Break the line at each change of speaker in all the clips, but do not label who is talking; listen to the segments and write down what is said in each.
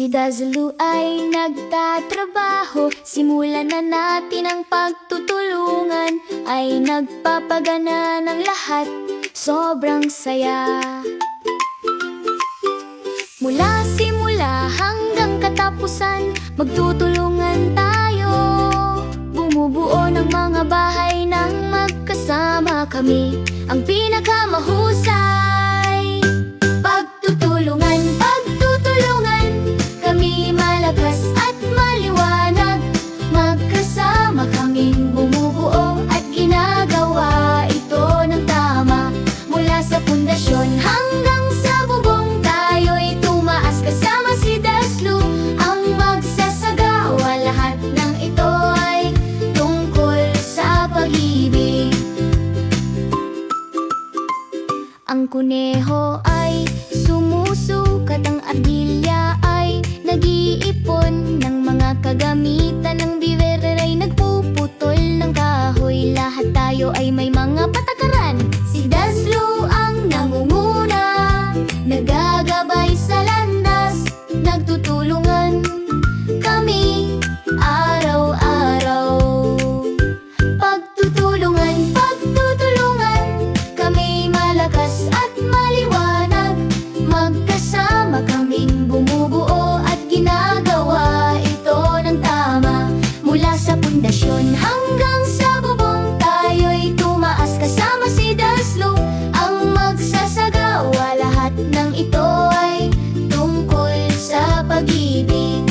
Si Dazlu ay nagtatrabaho. Simulan na natin ang pagtutulungan. Ay nagpapagana ng lahat. Sobrang saya. Mula simula hanggang katapusan Magtutulungan tayo. Bumubuo ng mga bahay nang magkasama kami. Ang pinakamahusay ang kuneho ay magsasagawa lahat ng ito ay Tungkol sa pag-ibig.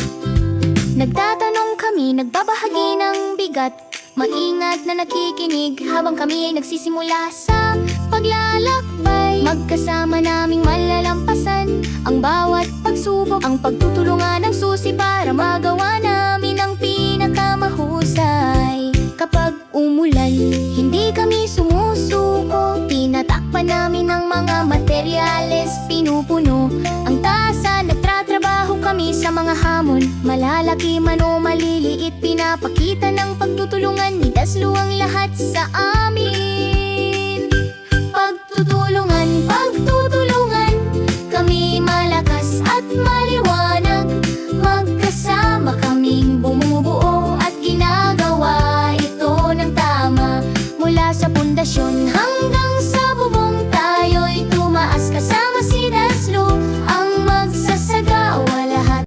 Nagtatanong kami, nagbabahagi ng bigat. Maingat na nakikinig habang kami ay nagsisimula sa paglalakbay. Magkasama naming malalampasan ang bawat pagsubok Ang pagtutulungan ng susi para magawa pinupuno Ang tasa, nagtatrabaho kami sa mga hamon. Malalaki man o maliliit, pinapakita ng pagtutulungan Ni Daslo ang lahat sa amin. Pagtutulungan